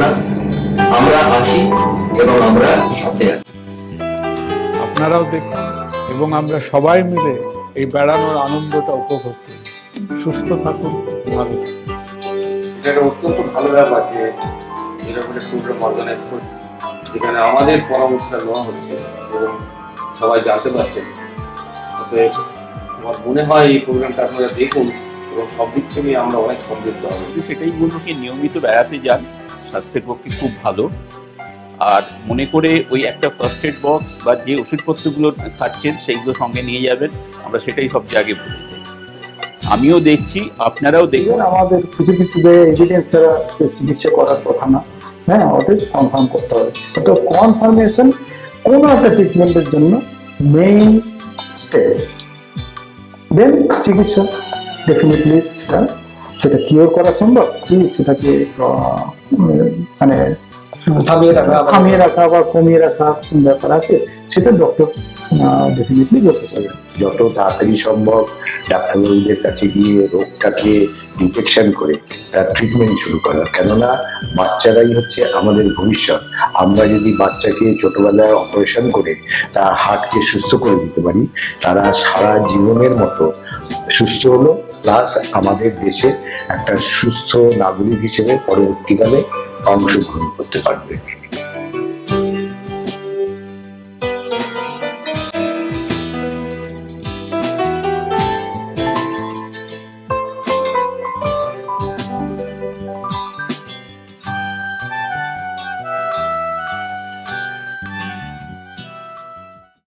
না। আমরা এবং আমরা সাথে আপনারাও দেখুন এবং আমরা সবাই মিলে এই বেড়ানোর আনন্দটা উপভোগ করি। সুস্থ থাকুন ভালো এটা একটা অত্যন্ত ভালো ব্যাপার যে এরকম একটা প্রোগ্রাম অর্গানাইজ করে যেখানে আমাদের পরামর্শটা নেওয়া হচ্ছে এবং সবাই জানতে পারছেন অতএব আমার মনে হয় এই প্রোগ্রামটা আপনারা দেখুন এবং সব দিক থেকে আমরা অনেক সমৃদ্ধ হব। সেটাই বলব কি নিয়মিত বেড়াতে যান স্বাস্থ্যের পক্ষে খুব ভালো। আর মনে করে ওই একটা ফার্স্ট এড বক্স বা যে ওষুধপত্রগুলো খাচ্ছেন সেইগুলো সঙ্গে নিয়ে যাবেন। আমরা সেটাই সবচেয়ে আগে বলে। আমিও দেখছি, আপনারাও দেখুন। আমাদের কিছু কিছু এভিডেন্স ছাড়া চিকিৎসা করার কথা না। হ্যাঁ ওদের কনফার্ম করতে হবে। তো কনফার্মেশন কোনো একটা ট্রিটমেন্টের জন্য মেইন স্টেপ দেন চিকিৎসা ডেফিনেটলি সেটা সেটা কিওর করা সম্ভব। কি সেটাকে মানে থামিয়ে রাখা থামিয়ে রাখা বা কমিয়ে রাখা ব্যাপার আছে সেটা ডক্টর ডেফিনেটলি বলতে পারবে। যত তাড়াতাড়ি সম্ভব ডাক্তারবাবুদের কাছে গিয়ে রোগটাকে ডিটেকশন করে তার ট্রিটমেন্ট শুরু করা। কেননা বাচ্চারাই হচ্ছে আমাদের ভবিষ্যৎ। আমরা যদি বাচ্চাকে ছোটবেলায় অপারেশন করে তার হার্টকে সুস্থ করে দিতে পারি তারা সারা জীবনের মতো সুস্থ হলো প্লাস আমাদের দেশে একটা সুস্থ নাগরিক হিসেবে পরবর্তীকালে অংশগ্রহণ করতে পারবে।